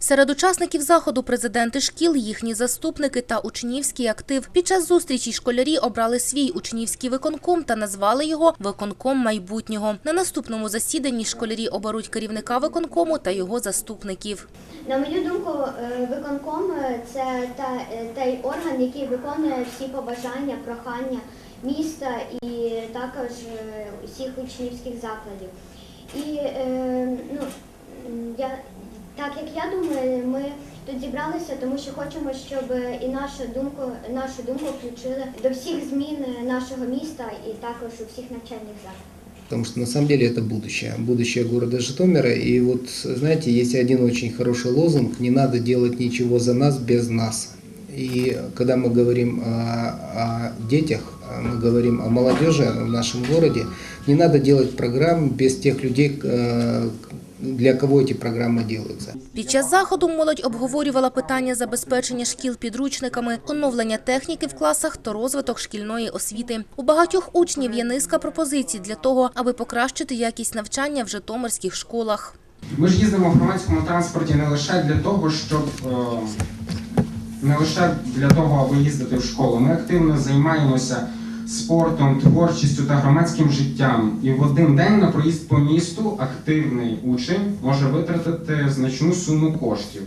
Серед учасників заходу президенти шкіл, їхні заступники та учнівський актив. Під час зустрічі школярі обрали свій учнівський виконком та назвали його «Виконком майбутнього». На наступному засіданні школярі оберуть керівника виконкому та його заступників. На мою думку, е, виконком е, це е, той орган, який виконує всі побажання, прохання міста і також усіх учнівських закладів. І ну, я, так як я думаю, ми тут зібралися, тому що хочемо, щоб і нашу думку, нашу думку включили до всіх змін нашого міста і також у всіх навчальних закладах. Потому что на самом деле это будущее, будущее города Житомира. И вот, знаете, есть один очень хороший лозунг, не надо делать ничего за нас без нас. И когда мы говорим о, о детях, а мы говорим о молодежи в нашем городе, не надо делать программ без тех людей, э, для кого эти программы делаются. Під час заходу молодь обговорювала питання забезпечення шкіл підручниками, оновлення техніки в класах та розвиток шкільної освіти. У багатьох учнів є низка пропозицій для того, аби покращити якість навчання в житомирських школах. Ми ж їздимо в громадському транспорті не лише для того, щоб е, не лише для того, аби їздити в школу. Ми активно займаємося спортом, творчістю та громадським життям. І в один день на проїзд по місту активний учень може витратити значну суму коштів.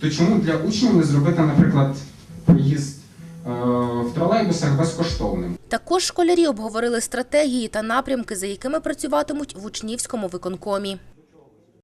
То чому для учнів не зробити, наприклад, проїзд е, в тролейбусах безкоштовним? Також школярі обговорили стратегії та напрямки, за якими працюватимуть в учнівському виконкомі.